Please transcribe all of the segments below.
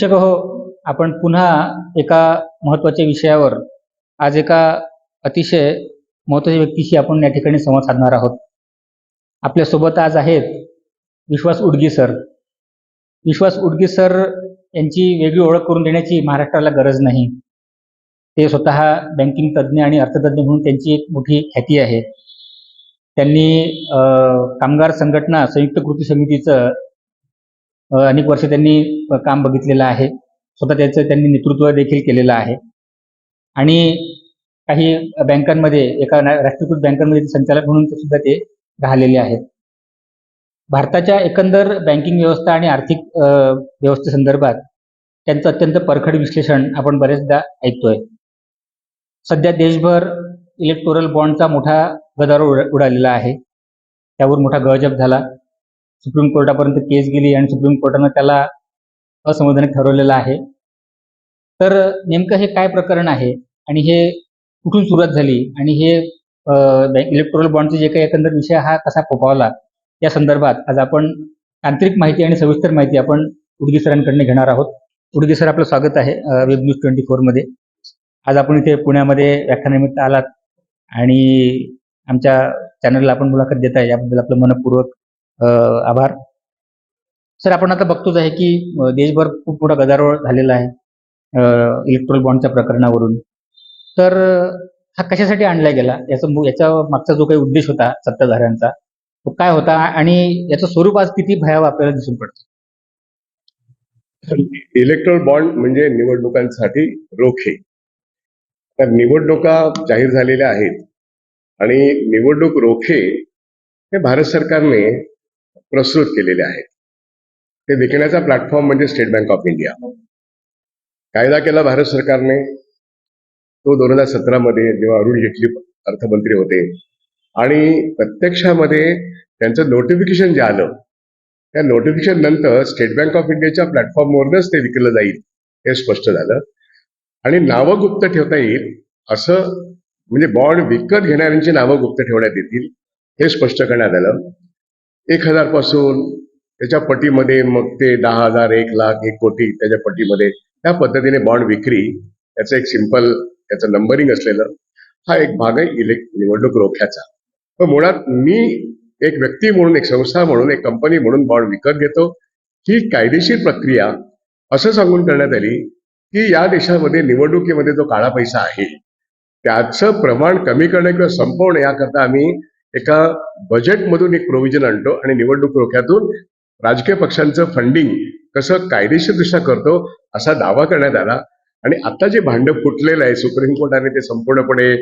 शिक्षक हो आपण पुन्हा एका महत्त्वाच्या विषयावर आज एका अतिशय महत्त्वाच्या व्यक्तीशी आपण या ठिकाणी संवाद साधणार आहोत. आपल्यासोबत आज आहेत विश्वास उडगी सर. विश्वास उडगी सर यांची वेगळी ओळख करून देण्याची महाराष्ट्राला गरज नाही. ते स्वतः बँकिंग तज्ज्ञ आणि अर्थतज्ज्ञ म्हणून त्यांची एक मोठी ख्याती आहे. त्यांनी कामगार संघटना संयुक्त कृती समितीचं अनेक वर्ष त्यांनी काम बघितलेलं आहे. स्वतः त्याचं त्यांनी नेतृत्व देखील केलेलं आहे. आणि काही बँकांमध्ये एका राष्ट्रीयकृत बँकांमध्ये संचालक म्हणून ते सुद्धा ते राहिलेले आहेत. भारताच्या एकंदर बँकिंग व्यवस्था आणि आर्थिक व्यवस्थेसंदर्भात त्यांचं अत्यंत परखड विश्लेषण आपण बरेचदा ऐकतोय. सध्या देशभर इलेक्टोरल बॉन्डचा मोठा गदारोळ उडालेला आहे. त्यावर मोठा गळजप झाला. सुप्रीम कोर्टापर्यंत केस गेली आणि सुप्रीम कोर्टानं त्याला असंवैधानिक ठरवलेलं आहे. तर नेमकं हे काय प्रकरण आहे आणि हे कुठून सुरुवात झाली आणि हे इलेक्ट्रोल बॉन्डचे जे काही एकंदर विषय हा कसा फोपावला या संदर्भात आज आपण तांत्रिक माहिती आणि सविस्तर माहिती आपण उडगी सरांकडनं घेणार आहोत. उडगी सर आपलं स्वागत आहे वेब न्यूज ट्वेंटी फोरमध्ये आज आपण इथे पुण्यामध्ये व्याख्यानानिमित्त आलात आणि आमच्या चॅनलला आपण मुलाखत देताय याबद्दल आपलं मनपूर्वक आभार. सर आपण आता बघतोच आहे की देशभर खूप मोठा गदारोळ झालेला आहे इलेक्ट्रोल बॉन्डच्या प्रकरणावरून. तर हा कशासाठी आणला गेला? याचा याचा मागचा जो काही उद्देश होता सत्ताधाऱ्यांचा तो काय होता? आणि याचं स्वरूप आज किती भयावह आपल्याला दिसून पडतं? इलेक्ट्रॉल बॉन्ड म्हणजे निवडणुकांसाठी रोखे. तर निवडणुका जाहीर झालेल्या आहेत. आणि निवडणूक रोखे हे भारत सरकारने प्रस्तुत केलेले आहेत. ते विकण्याचा प्लॅटफॉर्म म्हणजे स्टेट बँक ऑफ इंडिया कायदा केला भारत सरकारने. तो दोन हजार सतरा मध्ये जेव्हा अरुण जेटली अर्थमंत्री होते आणि प्रत्यक्षामध्ये त्यांचं नोटिफिकेशन जे आलं त्या नोटिफिकेशन नंतर स्टेट बँक ऑफ इंडियाच्या प्लॅटफॉर्मवरच ते विकलं जाईल हे स्पष्ट झालं. आणि नावं गुप्त ठेवता येईल असं म्हणजे बॉन्ड विकत घेणाऱ्यांची नावं गुप्त ठेवण्यात येतील हे स्पष्ट करण्यात आलं. एक हजारपासून त्याच्या पटीमध्ये मग ते दहा हजार एक लाख एक कोटी त्याच्या पटीमध्ये त्या पद्धतीने बॉन्ड विक्री त्याचं एक सिंपल त्याचं नंबरिंग असलेलं हा एक भाग आहे इलेक्ट निवडणूक रोख्याचा. पण मुळात मी एक व्यक्ती म्हणून एक संस्था म्हणून एक कंपनी म्हणून बॉन्ड विकत घेतो. ही कायदेशीर प्रक्रिया असं सांगून करण्यात आली की या देशामध्ये निवडणुकीमध्ये जो काळा पैसा आहे त्याचं प्रमाण कमी करणं किंवा संपवणं याकरता आम्ही एका बजेटमधून एक प्रोव्हिजन आणतो आणि निवडणूक रोख्यातून राजकीय पक्षांचं फंडिंग कसं कायदेशीरदृष्ट्या करतो असा दावा करण्यात आला. आणि आता जे भांड फुटलेलं आहे सुप्रीम कोर्टाने ते संपूर्णपणे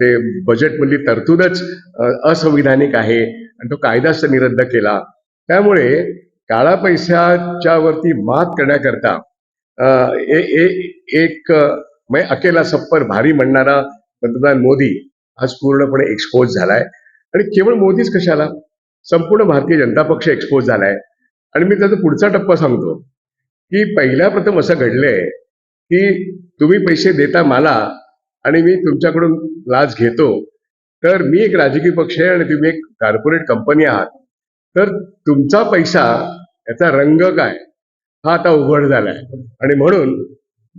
ते बजेटमधली तरतूदच असंविधानिक आहे आणि तो कायदाच निरद्द केला. त्यामुळे काळा पैशाच्या वरती मात करण्याकरता एक म्हणजे अकेला सप्पर भारी म्हणणारा पंतप्रधान मोदी आज पूर्णपणे एक्सपोज झालाय. आणि केवळ मोदीच कशाला? संपूर्ण भारतीय जनता पक्ष एक्सपोज झालाय. आणि मी त्याचा पुढचा टप्पा सांगतो की पहिल्या प्रथम असं घडलंय की तुम्ही पैसे देता मला आणि मी तुमच्याकडून लाच घेतो तर मी एक राजकीय पक्ष आहे आणि तुम्ही एक कॉर्पोरेट कंपनी आहात. तर तुमचा पैसा याचा रंग काय? हा आता उघड झालाय. आणि म्हणून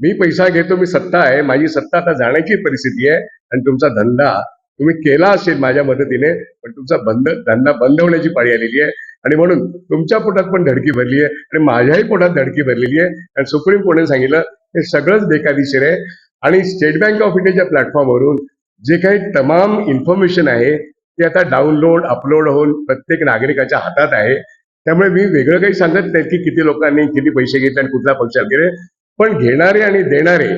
मी पैसा घेतो मी सत्ता आहे माझी सत्ता आता जाण्याची परिस्थिती आहे आणि तुमचा धंदा तुम्ही केला असेल माझ्या मदतीने पण तुमचा बंद धंदा बंद होण्याची पाळी आलेली आहे. आणि म्हणून तुमच्या पोटात पण धडकी भरली आहे आणि माझ्याही पोटात धडकी भरलेली आहे. आणि सुप्रीम कोर्टाने सांगितलं हे सगळंच बेकायदेशीर आहे. आणि स्टेट बँक ऑफ इंडियाच्या प्लॅटफॉर्मवरून जे काही तमाम इन्फॉर्मेशन आहे ते आता डाउनलोड अपलोड होऊन प्रत्येक नागरिकाच्या हातात आहे. त्यामुळे मी वेगळं काही सांगत नाही की किती लोकांनी किती पैसे घेतले आणि कुठला पक्ष वगैरे. पण घेणारे आणि देणारे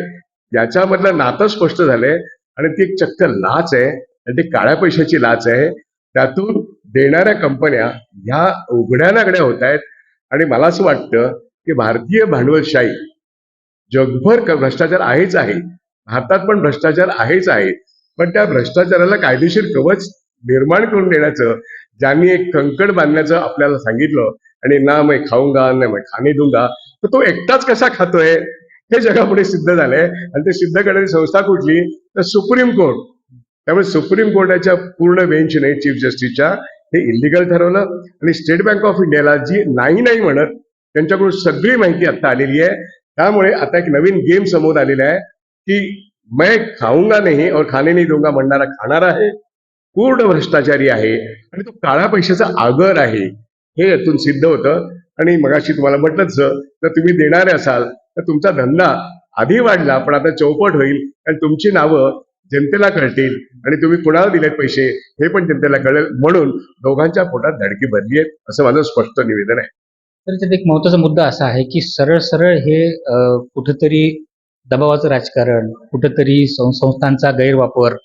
याच्यामधलं नातं स्पष्ट झालंय आणि ती एक चक्क लाच आहे आणि ती काळ्या पैशाची लाच आहे. त्यातून देणाऱ्या कंपन्या ह्या उघड्या नागड्या होत आहेत. आणि मला असं वाटतं की भारतीय भांडवलशाही जगभर भ्रष्टाचार आहेच आहे. भारतात पण भ्रष्टाचार आहेच आहे. पण त्या भ्रष्टाचाराला कायदेशीर कवच निर्माण करून देण्याचं ज्यांनी एक कंकड बांधण्याचं आपल्याला सांगितलं आणि ना मै खाऊंगा ना मै खाणे दूंगा तर तो एकटाच कसा खातोय? हे जगापुढे सिद्ध झालंय. आणि ते सिद्ध करणारी संस्था कुठली? तर सुप्रीम कोर्ट. त्यामुळे सुप्रीम कोर्टाच्या पूर्ण बेंचने चीफ जस्टिसच्या हे इलिगल ठरवलं. आणि स्टेट बँक ऑफ इंडियाला जी नाही नाही म्हणत त्यांच्याकडून सगळी माहिती आता आलेली आहे. त्यामुळे आता एक नवीन गेम समोर आलेला आहे की मैं खाऊंगा नाही और खाने नाही दोंगा म्हणणारा खाणारा आहे. पूर्ण भ्रष्टाचारी आहे. आणि तो काळा पैशाचा आगर आहे. हे यातून सिद्ध होतं. आणि मगाशी तुम्हाला म्हटलंच तर तुम्ही देणारे असाल तर तुमचा धंदा आधी वाढला पण आता चौपट होईल. आणि तुमची नावं जनतेला कळतील आणि तुम्ही कुणाला दिलेत पैसे हे पण जनतेला कळेल. म्हणून दोघांच्या पोटात धडकी भरली आहे असं माझं स्पष्ट निवेदन आहे. तर त्यात एक महत्त्वाचा मुद्दा असा आहे की सरळ सरळ हे कुठंतरी दबावाचं राजकारण कुठंतरी सं- संस्थांचा गैरवापर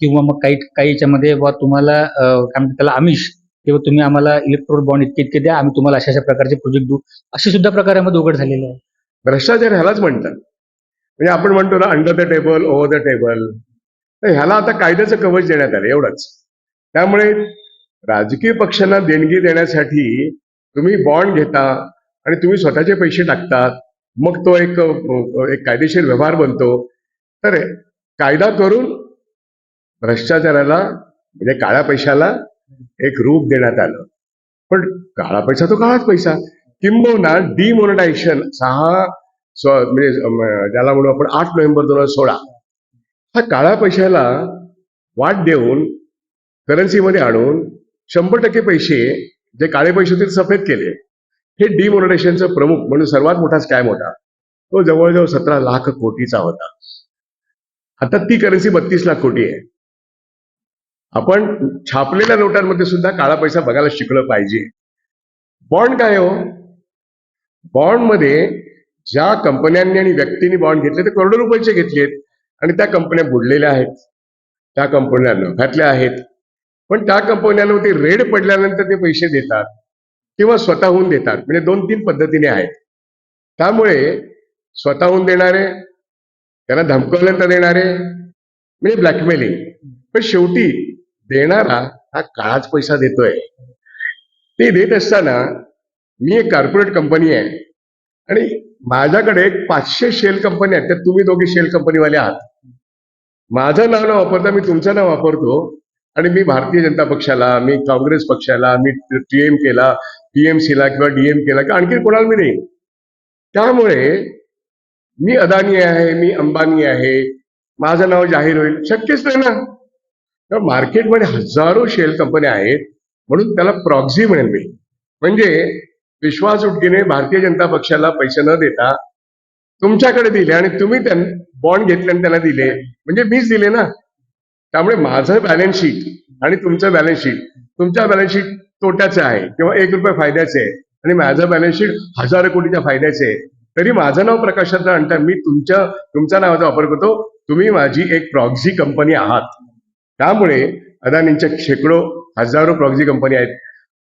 किंवा मग काही काही याच्यामध्ये बुवा तुम्हाला काय म्हणतात त्याला आमिष किंवा तुम्ही आम्हाला इलेक्ट्रोल बॉन्ड इतके इतके द्या आम्ही तुम्हाला अशा अशा प्रकारचे प्रोजेक्ट देऊ. असे सुद्धा प्रकार यामध्ये उघड झालेले आहे. भ्रष्टाचार ह्यालाच म्हणतात. म्हणजे आपण म्हणतो ना under the table over the table तर ह्याला आता कायद्याचं कवच देण्यात आलं एवढंच. त्यामुळे राजकीय पक्षांना देणगी देण्यासाठी तुम्ही बॉन्ड घेता आणि तुम्ही स्वतःचे पैसे टाकतात. मग तो एक एक कायदेशीर व्यवहार बनतो. तर कायदा करून भ्रष्टाचाराला म्हणजे काळ्या पैशाला एक रूप देण्यात आलं. पण काळा पैसा तो काळाच पैसा. किंबहुना डिमोनिटायझेशन सहा म्हणजे ज्याला म्हणू आपण आठ नोव्हेंबर दोन हजार सोळा हा काळ्या पैशाला वाट देऊन करन्सीमध्ये आणून शंभर टक्के पैसे जे काळे पैसे होते सफेद केले. हे डिमोनिटायझेशनचं प्रमुख म्हणून सर्वात मोठा स्कॅम होता. तो जवळजवळ सतरा लाख कोटीचा होता. आता ती करन्सी बत्तीस लाख कोटी आहे. आपण छापलेल्या नोटांमध्ये सुद्धा काळा पैसा बघायला शिकलं पाहिजे. बॉन्ड काय हो? बॉन्डमध्ये ज्या कंपन्यांनी आणि व्यक्तींनी बॉन्ड घेतले ते करोडो रुपयाचे घेतलेत आणि त्या कंपन्या बुडलेल्या आहेत. त्या कंपन्या नफ्यातल्या आहेत. पण त्या कंपन्यांवरती रेड पडल्यानंतर ते पैसे देतात किंवा स्वतःहून देतात. म्हणजे दोन तीन पद्धतीने आहेत. त्यामुळे स्वतःहून देणारे त्यांना धमकवल्यानंतर देणारे म्हणजे ब्लॅकमेलिंग पण शेवटी देणारा हा काळाच पैसा देतोय. ते देत असताना मी एक कॉर्पोरेट कंपनी आहे आणि माझ्याकडे एक पाचशे शेल कंपनी आहेत. त्यात तुम्ही दोघे शेल कंपनीवाले आहात. माझं नाव न वापरता मी तुमचं नाव वापरतो आणि मी भारतीय जनता पक्षाला मी काँग्रेस पक्षाला मी टीएम केला टीएमसीला किंवा डीएम केला किंवा आणखी कोणाला मी देईन त्यामुळे मी अदानी आहे मी अंबानी आहे माझं नाव जाहीर होईल. शक्यच नाही ना. तर मार्केटमध्ये हजारो शेल कंपन्या आहेत म्हणून त्याला प्रॉक्झी म्हणेल मी. म्हणजे विश्वास उटकीने भारतीय जनता पक्षाला पैसे न देता तुमच्याकडे दिले आणि तुम्ही बॉन्ड घेतले आणि त्यांना दिले. म्हणजे मीच दिले ना. त्यामुळे माझं बॅलन्स शीट आणि तुमचं बॅलन्स शीट तुमच्या बॅलन्स शीट तोट्याचं आहे किंवा एक रुपये फायद्याचे आहे आणि माझं बॅलन्स शीट हजारो कोटीच्या फायद्याचे आहे. तरी माझं नाव प्रकाशात आणता मी तुमच्या तुमच्या नावाचा वापर करतो. तुम्ही माझी एक प्रॉक्झी कंपनी आहात. त्यामुळे अदानींच्या शेकडो हजारो प्रॉक्झी कंपनी आहेत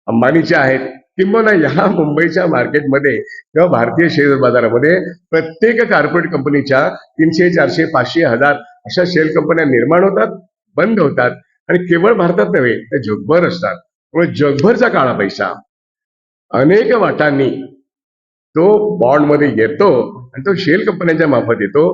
अंबानीच्या आहेत किंबहुना या मुंबईच्या मार्केटमध्ये किंवा भारतीय शेअर बाजारामध्ये प्रत्येक कॉर्पोरेट कंपनीच्या तीनशे चारशे पाचशे हजार अशा शेअर कंपन्या निर्माण होतात बंद होतात आणि केवळ भारतात नव्हे तर जगभर असतात. त्यामुळे जगभरचा काळा पैसा अनेक वाटांनी तो बॉन्डमध्ये येतो आणि तो शेल कंपन्यांच्या मार्फत येतो.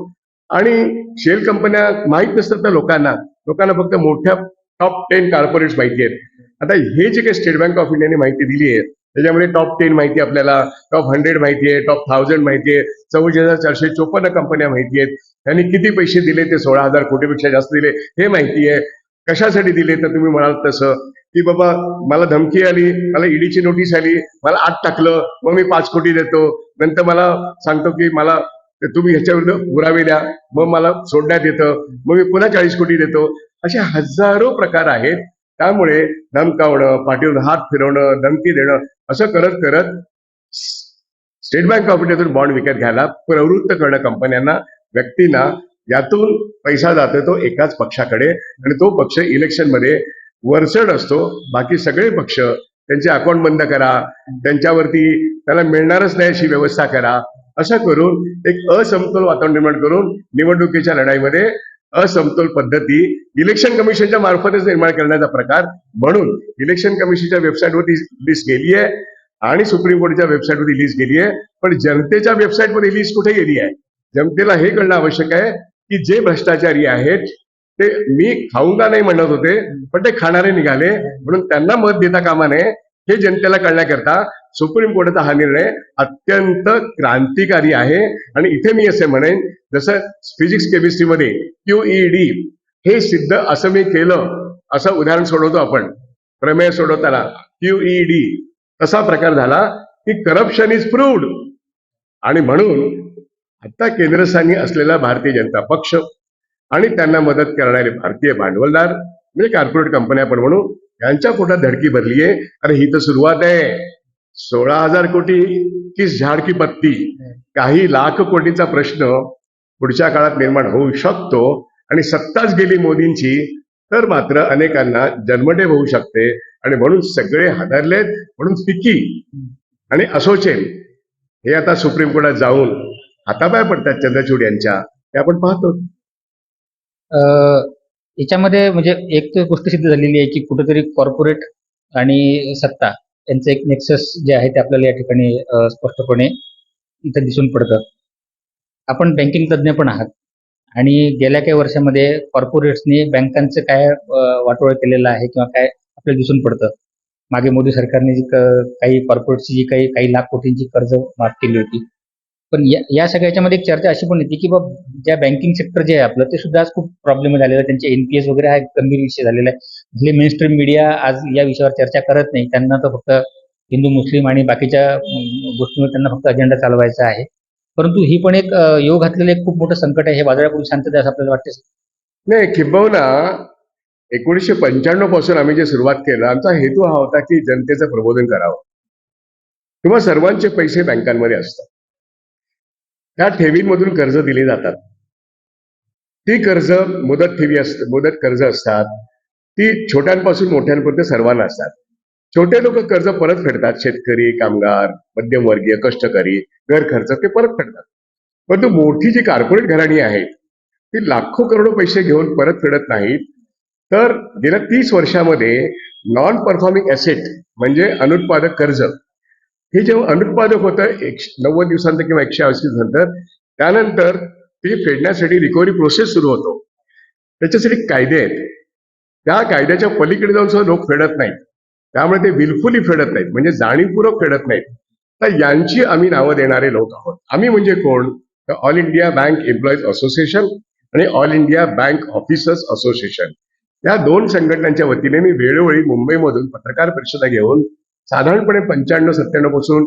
आणि शेल कंपन्या माहीत नसतात त्या लोकांना लोकांना फक्त मोठ्या टॉप टेन कॉर्पोरेट्स माहिती आहेत. आता हे जे काही स्टेट बँक ऑफ इंडियाने माहिती दिली आहे त्याच्यामध्ये टॉप टेन माहिती आपल्याला टॉप हंड्रेड माहिती आहे टॉप थाउजंड माहिती आहे चव्वीस हजार चारशे चोपन्न कंपन्या माहिती आहेत. त्यांनी किती पैसे दिले ते सोळा हजार कोटीपेक्षा जास्त दिले हे माहिती आहे. कशासाठी दिले तर तुम्ही म्हणाल तसं की बाबा मला धमकी आली मला ईडीची नोटीस आली मला आत टाकलं मग मी पाच कोटी देतो. नंतर मला सांगतो की मला तर तुम्ही ह्याच्यावरनं विरुद्ध पुरावे द्या. मग मला सोडण्यात येतं. मग मी पुन्हा चाळीस कोटी देतो. असे हजारो प्रकार आहेत. त्यामुळे धमकावणं पाठीवर हात फिरवणं धमकी देणं असं करत करत स्टेट बँक ऑफ इंडियातून बॉन्ड विकत घ्यायला प्रवृत्त करणं कंपन्यांना व्यक्तींना यातून पैसा जातो तो एकाच पक्षाकडे. आणि तो पक्ष इलेक्शनमध्ये वरचढ असतो. बाकी सगळे पक्ष त्यांचे अकाउंट बंद करा. त्यांच्यावरती त्याला मिळणारच नाही अशी व्यवस्था करा. असं करून एक असमतोल वातावरण निर्माण करून निवडणुकीच्या लढाईमध्ये असमतोल पद्धती इलेक्शन कमिशनच्या मार्फतच निर्माण करण्याचा प्रकार म्हणून इलेक्शन कमिशनच्या वेबसाईटवरती लिस्ट गेली आहे आणि सुप्रीम कोर्टच्या वेबसाईटवरती लिस्ट गेली आहे. पण जनतेच्या वेबसाईटवर ही लिस्ट कुठे गेली आहे? जनतेला हे कळणं आवश्यक आहे की जे भ्रष्टाचारी आहेत ते मी खाऊंगा नाही म्हणत होते पण ते खाणारे निघाले. म्हणून त्यांना मत देता कामा नये. हे जनतेला कळण्याकरता सुप्रीम कोर्टाचा हा निर्णय अत्यंत क्रांतिकारी आहे. आणि इथे मी असे म्हणेन जसं फिजिक्स केमिस्ट्रीमध्ये क्यूईडी हे सिद्ध असं मी केलं असं उदाहरण सोडवतो आपण. प्रमेय सोडवताना क्यूईडी तसा प्रकार झाला की करप्शन इज प्रूव्ड आणि म्हणून आता केंद्रस्थानी असलेला भारतीय जनता पक्ष आणि त्यांना मदत करणारे भारतीय भांडवलदार म्हणजे कॉर्पोरेट कंपन्या आपण म्हणू यांच्या पोटात धडकी भरली आहे. अरे ही तर सुरुवात आहे. सोळा हजार कोटी किस झाड की पत्ती. काही लाख कोटीचा प्रश्न पुढच्या काळात निर्माण होऊ शकतो. आणि सत्ताच गेली मोदींची तर मात्र अनेकांना जन्मठेप होऊ शकते. आणि म्हणून सगळे हादरलेत म्हणून फिकी आणि असोचेल हे आता सुप्रीम कोर्टात जाऊन हातापाय पडतात चंद्रचूड यांच्या. ते आपण पाहतो. अं, याच्यामध्ये म्हणजे एक तर गोष्ट सिद्ध झालेली आहे की कुठेतरी कॉर्पोरेट आणि सत्ता यांचं एक नेक्सस जे आहे ते आपल्याला या ठिकाणी स्पष्टपणे इथं दिसून पडतं. आपण बँकिंग तज्ज्ञ पण आहात. आणि गेल्या काही वर्षामध्ये कॉर्पोरेट्सनी बँकांचं काय वाटोळ केलेलं आहे किंवा काय आपल्याला दिसून पडतं. मागे मोदी सरकारने जी काही कॉर्पोरेटची जी काही काही लाख कोटींची कर्ज माफ केली होती. पण या या सगळ्याच्यामध्ये एक चर्चा अशी पण येते की बा ज्या बँकिंग सेक्टर जे आहे आपलं ते सुद्धा आज खूप प्रॉब्लेम झालेला आहे. त्यांचे एनपीएस वगैरे हा एक गंभीर विषय झालेला आहे. भले मेनस्ट्रीम मीडिया आज या विषयावर चर्चा करत नाही त्यांना तर फक्त हिंदू मुस्लिम आणि बाकीच्या गोष्टींवर त्यांना फक्त अजेंडा चालवायचा आहे. परंतु ही पण एक योग घातलेलं एक खूप मोठं संकट आहे. हे वादळापूर्वी शांतता असं आपल्याला वाटते नाही किंबहुना एकोणीसशे पंच्याण्णवपासून आम्ही जे सुरुवात केलं आमचा हेतू हा होता की जनतेचं प्रबोधन करावं. किंवा सर्वांचे पैसे बँकांमध्ये असतात. त्या ठेवींमधून कर्ज दिली जातात. ती कर्ज मुदत ठेवी असत मुदत कर्ज असतात. ती छोट्यांपासून मोठ्यांपर्यंत सर्वांना असतात. छोटे लोक कर्ज परत फेडतात. शेतकरी कामगार मध्यमवर्गीय कष्टकरी घर खर्च ते परत फेडतात. परंतु मोठी जी कॉर्पोरेट घराणी आहेत ती लाखो करोडो पैसे घेऊन परत फेडत नाहीत. तर गेल्या तीस वर्षामध्ये नॉन परफॉर्मिंग ऍसेट म्हणजे अनुत्पादक कर्ज हे जेव्हा अनुत्पादक होतं एकशे नव्वद दिवसांत किंवा एकशे ऐंशी नंतर त्यानंतर ते फेडण्यासाठी रिकव्हरी प्रोसेस सुरू होतो. त्याच्यासाठी कायदे आहेत. त्या कायद्याच्या पलीकडे जाऊन सुद्धा लोक फेडत नाहीत. त्यामुळे ते विलफुली फेडत नाहीत. म्हणजे जाणीवपूर्वक फेडत नाहीत. तर यांची आम्ही नावं देणारे लोक आहोत. आम्ही म्हणजे कोण? तर All India Bank Employees Association आणि All India Bank Officers Association या दोन संघटनांच्या वतीने मी वेळोवेळी मुंबईमधून पत्रकार परिषदा घेऊन साधारणपणे पंच्याण्णव सत्त्याण्णवपासून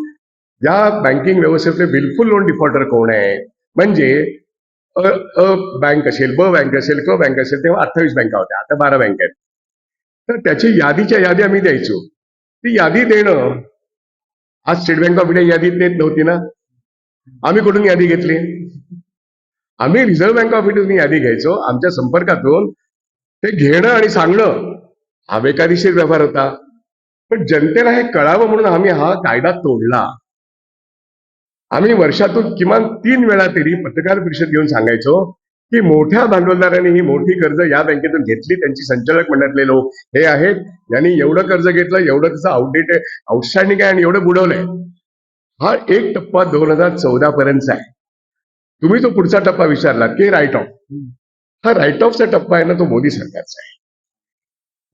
या बँकिंग व्यवस्थेतले बिलकुल लोन डिफॉल्टर कोण आहे म्हणजे अ अ बँक असेल ब बँक असेल क बँक असेल तेव्हा अठ्ठावीस बँका होत्या आता बारा बँक आहेत. तर त्याची यादीच्या यादी आम्ही द्यायचो. ती यादी देणं आज स्टेट बँक ऑफ इंडिया यादीत देत नव्हती ना? आम्ही कुठून यादी घेतली? आम्ही रिझर्व्ह बँक ऑफ इंडियातून यादी घ्यायचो. आमच्या संपर्कातून ते घेणं आणि सांगणं. हा बेकायदेशीर व्यवहार होता. पण जनतेला हे कळावं म्हणून आम्ही हा कायदा तोडला. आम्ही वर्षातून किमान तीन वेळा तरी पत्रकार परिषद घेऊन सांगायचो की मोठ्या भांडवलदारांनी ही मोठी कर्ज या बँकेतून घेतली त्यांची संचालक मंडळातले लोक हे आहेत यांनी एवढं कर्ज घेतलं एवढं त्याचं आउटडेट आहे आउटस्टँडिंग आहे आणि एवढं बुडवलंय. हा एक टप्पा दोन हजार चौदा पर्यंतचा आहे. तुम्ही तो पुढचा टप्पा विचारला की राईट ऑफ हा राईट ऑफचा टप्पा आहे ना तो मोदी सरकारचा आहे.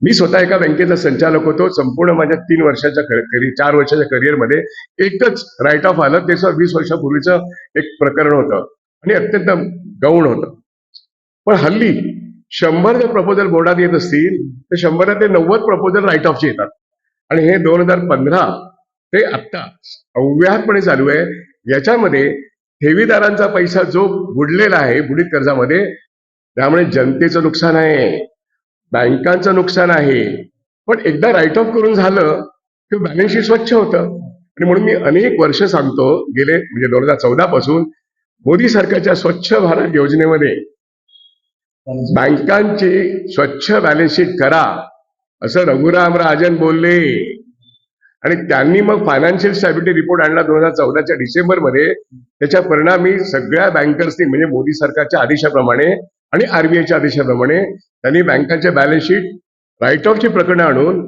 मी स्वतः एका बँकेचा संचालक होतो. संपूर्ण माझ्या तीन वर्षाच्या करिअर चार वर्षाच्या करिअरमध्ये एकच राईट ऑफ आलं. ते वीस वर्षापूर्वीचं एक प्रकरण होतं. आणि अत्यंत गौण होतं. पण हल्ली शंभर जर प्रपोजल बोर्डात येत असतील तर शंभर ते नव्वद प्रपोजल राईट ऑफचे येतात. आणि हे दोन हजार पंधरा ते आत्ता अव्याहतपणे चालू आहे. याच्यामध्ये ठेवीदारांचा पैसा जो बुडलेला आहे बुडीत कर्जामध्ये त्यामुळे जनतेचं नुकसान आहे. बँकांचं नुकसान आहे. पण एकदा राईट ऑफ करून झालं की बॅलन्स शीट स्वच्छ होतं. आणि म्हणून मी अनेक वर्ष सांगतो गेले म्हणजे दोन हजार चौदा पासून मोदी सरकारच्या स्वच्छ भारत योजनेमध्ये बँकांची स्वच्छ बॅलन्स शीट करा असं रघुराम राजन बोलले. आणि त्यांनी मग फायनान्शियल स्टॅबिलिटी रिपोर्ट आणला दोन हजार चौदाच्या डिसेंबरमध्ये. त्याच्या परिणामी सगळ्या बँकर्सनी म्हणजे मोदी सरकारच्या आदेशाप्रमाणे आणि आरबीआयच्या आदेशाप्रमाणे त्यांनी बँकांच्या बॅलन्स शीट राईट ऑफची प्रकरणं आणून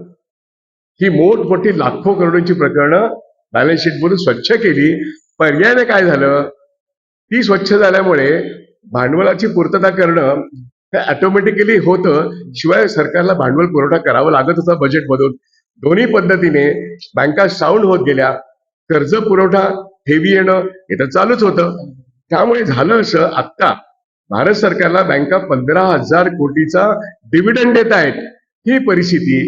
ही मोठमोठी लाखो करोडोंची प्रकरणं बॅलन्स स्वच्छ केली. पर्यायाने काय झालं? ती स्वच्छ झाल्यामुळे भांडवलाची पूर्तता करणं हे ऑटोमॅटिकली होतं. शिवाय सरकारला भांडवल पुरवठा करावा लागत होता बजेटमधून दोन्ही पद्धतीने बँका साऊंड होत गेल्या. कर्ज पुरवठा ठेवी येणं हे तर चालूच होतं. त्यामुळे झालं असं आत्ता. भारत सरकारला बँका पंधरा हजार कोटीचा डिव्हिडंड देत आहेत. ही परिस्थिती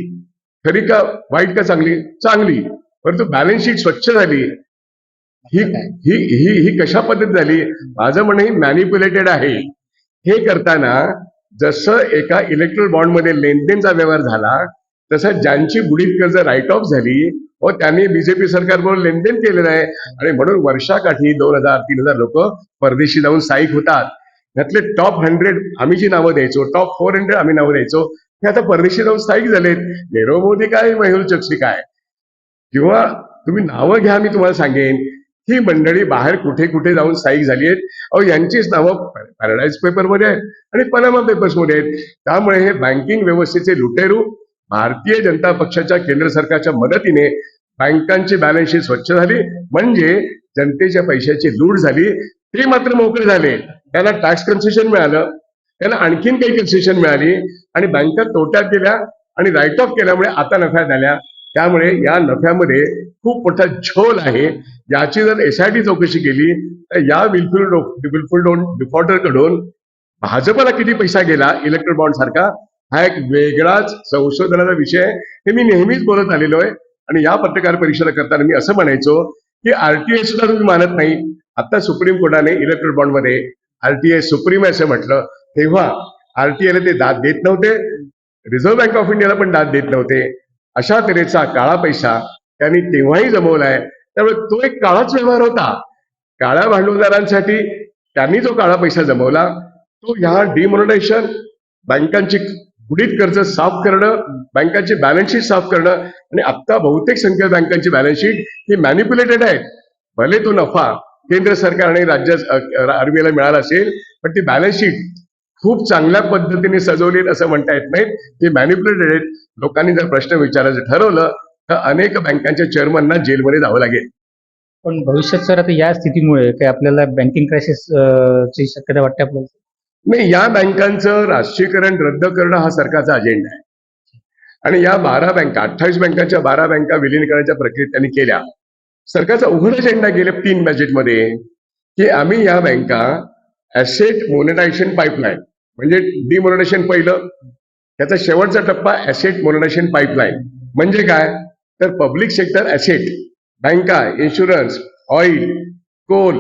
खरी का वाईट का चांगली? चांगली. परंतु बॅलन्स शीट स्वच्छ झाली. ही ही ही ही कशा पद्धत झाली? माझं म्हणणं ही मॅनिप्युलेटेड आहे. हे करताना जसं एका इलेक्ट्रल बॉन्डमध्ये लेनदेनचा व्यवहार झाला तसं ज्यांची बुडीत कर्ज राईट ऑफ झाली व त्यांनी बीजेपी सरकारबरोबर लेनदेन केलेलं आहे. आणि म्हणून वर्षाकाठी दोन हजार तीन हजार लोक परदेशी जाऊन स्थायिक होतात. यातले टॉप हंड्रेड आम्ही जी नावं द्यायचो टॉप फोर हंड्रेड आम्ही नावं द्यायचो हे आता परदेशी जाऊन स्थायिक झालेत. नीरव मोदी काय मेहुल चक्षी काय? किंवा तुम्ही नावं घ्या मी तुम्हाला सांगेन. ही मंडळी बाहेर कुठे कुठे जाऊन स्थायिक झाली आहेत. अहो यांचीच नावं पॅराडाईज पेपरमध्ये आहेत आणि पनामा पेपर्समध्ये आहेत. त्यामुळे हे बँकिंग व्यवस्थेचे लुटेरू भारतीय जनता पक्षाच्या केंद्र सरकारच्या मदतीने बँकांची बॅलन्स शीट स्वच्छ झाली. म्हणजे जनतेच्या पैशाची लूट झाली. ते मात्र मोकळे झाले. त्यांना टॅक्स कन्सेशन मिळालं त्यांना आणखीन काही कन्सेशन मिळाली आणि बँका तोट्यात गेल्या आणि राईट ऑफ केल्यामुळे आता नफ्या झाल्या. त्यामुळे या नफ्यामध्ये खूप मोठा झोल आहे. याची जर एसआयटी चौकशी केली तर या विलफुल विलफुल डिफॉल्टरकडून भाजपला किती पैसा गेला इलेक्ट्रिक बॉन्ड सारखा हा एक वेगळाच संशोधनाचा विषय हे मी नेहमीच बोलत आलेलो आहे. आणि या पत्रकार परिषदा करताना मी असं म्हणायचो की आरटीआय सुद्धा तुम्ही मानत नाही. आता सुप्रीम कोर्टाने इलेक्ट्रिक बॉन्डमध्ये आरटीआय सुप्रीम असं म्हटलं तेव्हा आरटीआयला ते दाद देत नव्हते. रिझर्व्ह बँक ऑफ इंडियाला पण दाद देत नव्हते. अशा तऱ्हेचा काळा पैसा त्यांनी तेव्हाही जमवलाय. त्यामुळे तो एक काळाच व्यवहार होता. काळ्या भांडवलदारांसाठी त्यांनी जो काळा पैसा जमवला तो ह्या डिमॉनिटायझेशन बँकांची बुडीत कर्ज साफ करणं बँकांची बॅलन्स शीट साफ करणं आणि आता बहुतेक संख्या बँकांची बॅलन्स शीट ही मॅनिप्युलेटेड आहे भले तो नफा केंद्र सरकार आणि राज्य आरबीआयला मिळाला असेल पण ती बॅलन्स शीट खूप चांगल्या पद्धतीने सजवली असं म्हणता येत नाही ती मॅनिप्युलेटेड आहेत लोकांनी जर प्रश्न विचारायचं ठरवलं तर अनेक बँकांच्या चेअरमनना जेलमध्ये जावं लागेल. पण भविष्यात सर आता या स्थितीमुळे काही आपल्याला बँकिंग क्रायसिस ची शक्यता वाटते आपल्याला? नाही या बँकांचं राष्ट्रीयकरण रद्द करणं हा सरकारचा अजेंडा आहे. आणि या बारा बँका अठ्ठावीस बँकांच्या बारा बँका विलीनीकरणाच्या प्रक्रियेत त्यांनी केल्या. सरकारचा उघड अजेंडा गेल्या तीन बजेटमध्ये की आम्ही या बँका ऍसेट मोनिटायझेशन पाईपलाईन म्हणजे डिमोनिटायझेशन पहिलं त्याचा शेवटचा टप्पा ऍसेट मोनिटायझेशन पाईपलाईन म्हणजे काय? तर पब्लिक सेक्टर ऍसेट बँका इन्शुरन्स ऑइल कोल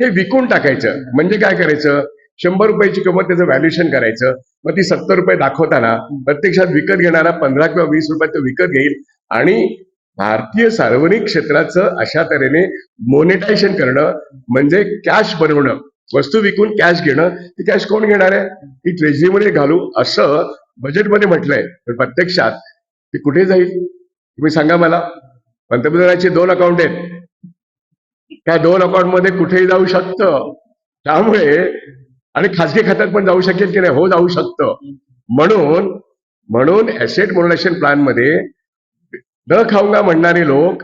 हे विकून टाकायचं. म्हणजे काय करायचं? शंभर रुपयाची किंमत त्याचं व्हॅल्युएशन करायचं. मग ती सत्तर रुपये दाखवताना प्रत्यक्षात विकत घेणारा पंधरा किंवा वीस रुपयात तो विकत घेईल. आणि भारतीय सार्वजनिक क्षेत्राचं अशा तऱ्हेने मोनिटायझेशन करणं म्हणजे कॅश बनवणं. वस्तू विकून कॅश घेणं ती कॅश कोण घेणार आहे? ती ट्रेझरीमध्ये घालू असं बजेटमध्ये म्हटलंय. पण प्रत्यक्षात ती कुठे जाईल? तुम्ही सांगा मला. पंतप्रधानाचे दोन अकाउंट आहेत. त्या दोन अकाउंटमध्ये कुठेही जाऊ शकतं. त्यामुळे आणि खासगी खात्यात पण जाऊ शकेल की नाही? हो जाऊ शकतं. म्हणून म्हणून ऍसेट मोनेटायझेशन प्लॅनमध्ये न खाऊंगा म्हणणारे लोक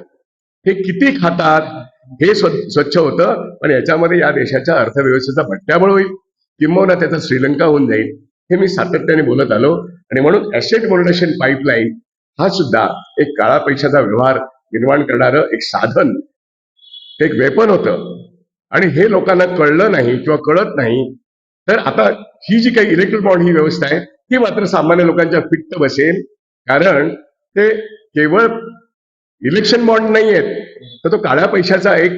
हे किती खातात? हे स्व- स्वच्छ होतं पण याच्यामध्ये या देशाच्या अर्थव्यवस्थेचा भट्ट्याबळ होईल. किंबहुना त्याचा श्रीलंका होऊन जाईल. हे मी सातत्याने बोलत आलो. आणि म्हणून ऍसेट मोनेटायझेशन पाईपलाईन हा सुद्धा एक काळा पैशाचा व्यवहार निर्माण करणारं एक साधन. एक वेपन होतं. आणि हे लोकांना कळलं नाही किंवा कळत नाही तर आता ही जी काही इलेक्ट्रिक बॉन्ड ही व्यवस्था आहे ती मात्र सामान्य लोकांच्या फिट्ट बसेल. कारण ते केवळ इलेक्शन बॉन्ड नाही आहेत तर तो काळ्या पैशाचा एक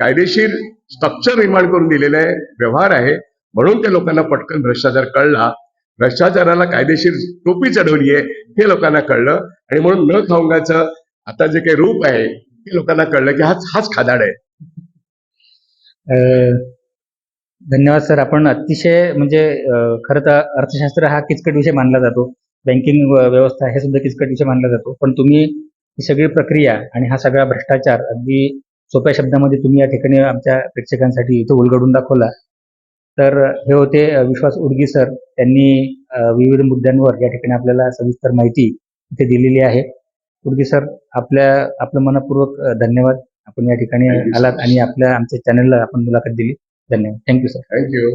कायदेशीर स्ट्रक्चर निर्माण करून दिलेला आहे व्यवहार आहे. म्हणून त्या लोकांना पटकन भ्रष्टाचार कळला. भ्रष्टाचाराला कायदेशीर टोपी चढवली आहे हे लोकांना कळलं. आणि म्हणून न खाऊंगाचं आता जे काही रूप आहे ते लोकांना कळलं की हाच हाच खादाड आहे. धन्यवाद सर. आपण अतिशय म्हणजे खरं तर अर्थशास्त्र हा किचकट विषय मानला जातो. बँकिंग व्यवस्था हे सुद्धा किचकट विषय मानला जातो. पण तुम्ही ही सगळी प्रक्रिया आणि हा सगळा भ्रष्टाचार अगदी सोप्या शब्दामध्ये तुम्ही या ठिकाणी आमच्या प्रेक्षकांसाठी इथं उलगडून दाखवला. तर हे होते विश्वास उडगी सर त्यांनी विविध मुद्द्यांवर या ठिकाणी आपल्याला सविस्तर माहिती इथे दिलेली आहे. उडगी सर आपल्या आपलं मनपूर्वक धन्यवाद. आपण या ठिकाणी आलात. आणि आपल्या आमच्या चॅनलला आपण मुलाखत दिली. धन्यवाद. Thank you sir thank you